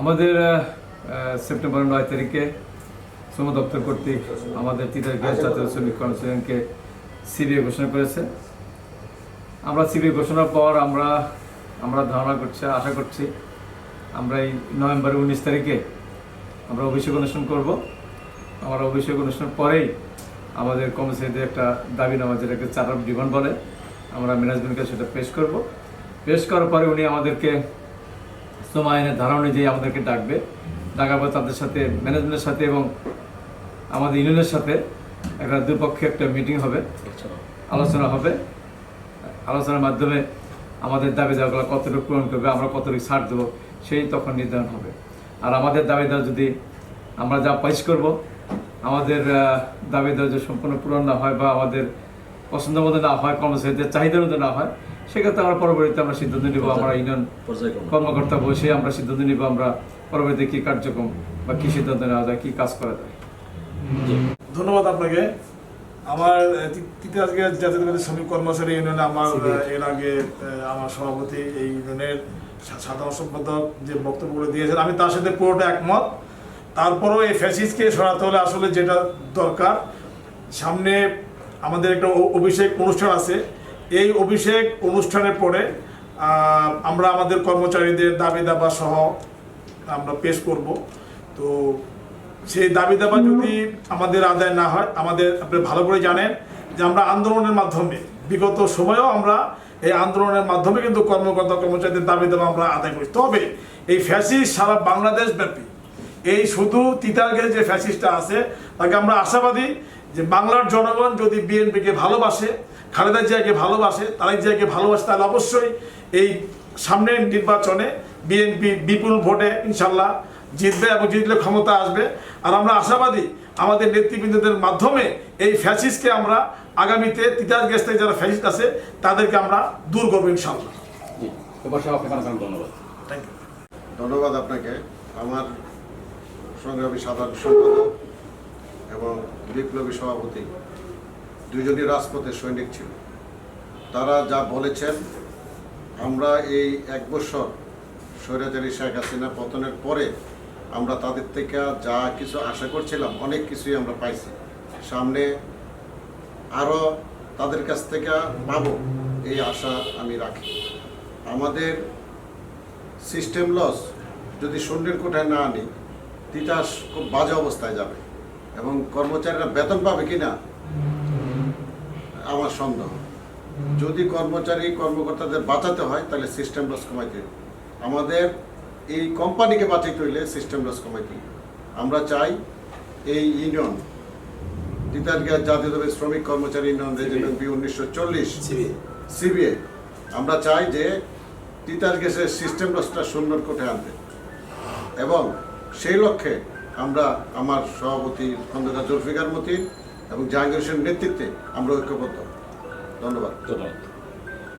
আমাদের সেপ্টেম্বর নয় তারিখে শ্রম দপ্তর কর্তৃক আমাদের তিতার গ্যাস জাতীয় শ্রমিক কর্মচারীকে সিবিআই ঘোষণা করেছে। আমরা সিবিআই ঘোষণার পর আমরা আমরা ধারণা করছি, আশা করছি আমরা এই নভেম্বরের উনিশ তারিখে আমরা অভিষেক অনুষ্ঠান করব। আমরা অভিষেক অনুষ্ঠানের পরেই আমাদের কর্মচারীদের একটা দাবিনামা যেটাকে চার্ট অফ ডিমান্ড বলে, আমরা ম্যানেজমেন্টকে সেটা পেশ করব। পেশ করার পরে উনি আমাদেরকে আইনের ধারা অনুযায়ী আমাদেরকে ডাকবে। ডাকার পর তাদের সাথে ম্যানেজমেন্টের সাথে এবং আমাদের ইউনিয়নের সাথে একটা দুপক্ষে একটা মিটিং হবে। আলোচনা হবে। আলোচনার মাধ্যমে আমাদের দাবি দাওয়াগুলো কতটুকু পূরণ করবে, আমরা কতটুকু ছাড় দেবো, সেই তখন নির্ধারণ হবে। আর আমাদের দাবি দেওয়া যদি আমরা যা পাইশ করব, আমাদের দাবি দেওয়া যদি সম্পূর্ণ পূরণ না হয় বা আমাদের পছন্দ মতো না হয় কর্মচারীদের চাহিদার মতো না হয় সেক্ষেত্রে আমরা পরবর্তীতে আমরা সিদ্ধান্ত নিব আমরা ইউনিয়ন কর্মকর্তা বসে আমরা সিদ্ধান্ত নিব আমরা পরবর্তীতে কি কার্যক্রম বা কি সিদ্ধান্ত নেওয়া যায় কি কাজ করা যায়। ধন্যবাদ আপনাকে। আমার তৃতীয় আজকে জাতীয় শ্রমিক কর্মচারী ইউনিয়নে আমার এর আগে আহ, আমার সভাপতি এই ইউনিয়নের সাধারণ সম্পাদক যে বক্তব্যগুলো দিয়েছেন আমি তার সাথে পুরোটা একমত। তারপরেও এই ফ্যাসিসকে সরাতে হলে আসলে যেটা দরকার সামনে আমাদের একটা অভিষেক অনুষ্ঠান আছে। এই অভিষেক অনুষ্ঠানের পরে আমরা আমাদের কর্মচারীদের দাবি দাবা সহ আমরা পেশ করব। তো সেই দাবি দাবা যদি আমাদের আদায় না হয়, আমাদের আপনি ভালো করে জানেন যে আমরা আন্দোলনের মাধ্যমে, বিগত সময়েও আমরা এই আন্দোলনের মাধ্যমে কিন্তু কর্মকর্তা কর্মচারীদের দাবি দাবা আমরা আদায় করি। তবে এই ফ্যাসি সারা বাংলাদেশ ব্যাপী এই শুধু তিতারগের যে ফ্যাসিস্টটা আছে তাকে আমরা আশাবাদী যে বাংলার জনগণ যদি বিএনপিকে ভালোবাসে খালেদা জিয়াকে ভালোবাসে তারেক জিয়াকে ভালোবাসে তাহলে অবশ্যই এই সামনের নির্বাচনে বিএনপি বিপুল ভোটে ইনশাল্লাহ জিতবে এবং জিতলে ক্ষমতা আসবে। আর আমরা আশাবাদী আমাদের নেতৃবৃন্দদের মাধ্যমে এই ফ্যাসিসকে আমরা আগামীতে তিতাস গ্যাস থেকে যারা ফ্যাসিস্ট আছে তাদেরকে আমরা দূর করব ইনশাল্লাহ। জি এবার সাহেব আপনাকে অনেক অনেক ধন্যবাদ। থ্যাংক ইউ ধন্যবাদ আপনাকে। আমার সংগ্রামী সাধারণ সম্পাদক এবং বিপ্লবী সভাপতি, দুজনই রাজপথের সৈনিক ছিল। তারা যা বলেছেন, আমরা এই এক বছর স্বৈরাচারী শেখ হাসিনা পতনের পরে আমরা তাদের থেকে যা কিছু আশা করছিলাম, অনেক কিছুই আমরা পাইছি। সামনে আরও তাদের কাছ থেকে পাবো, এই আশা আমি রাখি। আমাদের সিস্টেম লস যদি শূন্যের কোঠায় না আনি তিতাস খুব বাজে অবস্থায় যাবে। এবং কর্মচারীরা বেতন পাবে কিনা? আমার সন্দেহ। যদি কর্মচারী কর্মকর্তাদের বাঁচাতে হয় তাহলে সিস্টেম লস কমাইতে আমাদের এই কোম্পানিকে বাঁচাইতে হইলে সিস্টেম লস কমাইতে আমরা চাই এই ইউনিয়ন তিতাস গ্যাস জাতীয় দলের শ্রমিক কর্মচারী ইউনিয়ন রেজিমেন্ট বি উনিশশো চল্লিশ সিবিএ আমরা চাই যে তিতাস গ্যাসের সিস্টেম লসটা শূন্যর কোঠে আনতে। এবং সেই লক্ষ্যে আমরা আমার সভাপতি খন্দকার জুলফিকার মতিন এবং জাহাঙ্গীর হোসেন নেতৃত্বে আমরা ঐক্যবদ্ধ। ধন্যবাদ। ধন্যবাদ।